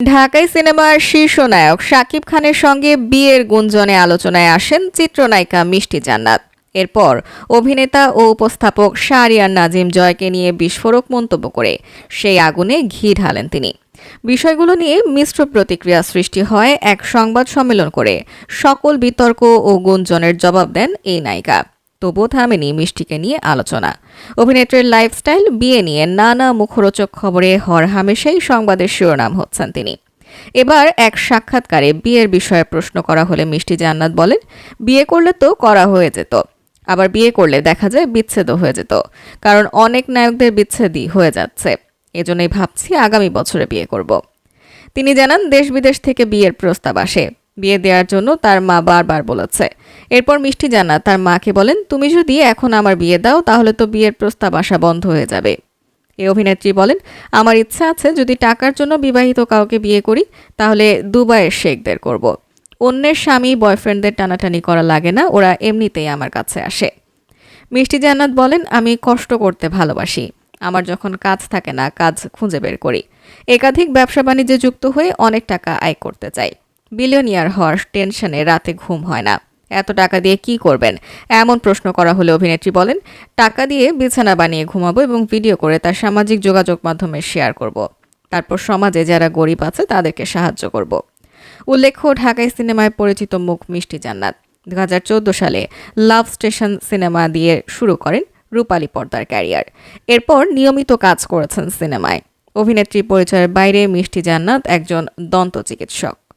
ঢাকাই সিনেমার শীর্ষ নায়ক শাকিব খানের সঙ্গে বিয়ের গুঞ্জনে আলোচনায় আসেন চিত্রনায়িকা মিষ্টি জান্নাত। এরপর অভিনেতা ও উপস্থাপক শাহরিয়ার নাজিম জয়কে নিয়ে বিস্ফোরক মন্তব্য করে সেই আগুনে ঘি ঢালেন তিনি। বিষয়গুলো নিয়ে মিশ্র প্রতিক্রিয়া সৃষ্টি হয় এক সংবাদ সম্মেলন করে। সকল বিতর্ক ও গুঞ্জনের জবাব দেন এই নায়িকা। তবুও থামেনি মিষ্টিকে নিয়ে আলোচনা। অভিনেত্রীর লাইফস্টাইল, বিয়ে নিয়ে নানা মুখরোচক খবরে হর হামেশাই সংবাদের শিরোনাম হচ্ছেন তিনি। এবার এক সাক্ষাৎকারে বিয়ের বিষয়ে প্রশ্ন করা হলে মিষ্টি জান্নাত বলেন, বিয়ে করলে তো করা হয়ে যেত। আবার বিয়ে করলে দেখা যায় বিচ্ছেদও হয়ে যেত, কারণ অনেক নায়কদের বিচ্ছেদই হয়ে যাচ্ছে। এজন্যই ভাবছি আগামী বছরে বিয়ে করব। তিনি জানান দেশ বিদেশ থেকে বিয়ের প্রস্তাব আসে। বিয়ে দেওয়ার জন্য তার মা বারবার বলেছে। এরপর মিষ্টি জানা তার মাকে বলেন, তুমি যদি এখন আমার বিয়ে দাও, তাহলে তো বিয়ের প্রস্তাব আসা বন্ধ হয়ে যাবে। এই অভিনেত্রী বলেন, আমার ইচ্ছা আছে যদি টাকার জন্য বিবাহিত কাউকে বিয়ে করি, তাহলে দুবাইয়ের শেখদের করব। অন্যের স্বামী বয়ফ্রেন্ডদের টানাটানি করা লাগে না, ওরা এমনিতেই আমার কাছে আসে। মিষ্টি জান্নাত বলেন, আমি কষ্ট করতে ভালোবাসি। আমার যখন কাজ থাকে না, কাজ খুঁজে বের করি। একাধিক ব্যবসা বাণিজ্যে যুক্ত হয়ে অনেক টাকা আয় করতে চাই। বিলিয়নিয়ার হওয়ার টেনশনে রাতে ঘুম হয় না। এত টাকা দিয়ে কি করবেন? এমন প্রশ্ন করা হলে অভিনেত্রী বলেন, টাকা দিয়ে বিছানা বানিয়ে ঘুমাবো এবং ভিডিও করে তার সামাজিক যোগাযোগ মাধ্যমে শেয়ার করব। তারপর সমাজে যারা গরিব আছে তাদেরকে সাহায্য করব। উল্লেখ্য, ঢাকায় সিনেমায় পরিচিত মুখ মিষ্টি জান্নাত। দু হাজার চৌদ্দ সালে লাভ স্টেশন সিনেমা দিয়ে শুরু করেন রূপালী পর্দার ক্যারিয়ার। এরপর নিয়মিত কাজ করেছেন সিনেমায়। অভিনেত্রী পরিচয়ের বাইরে মিষ্টি জান্নাত একজন দন্ত চিকিৎসক।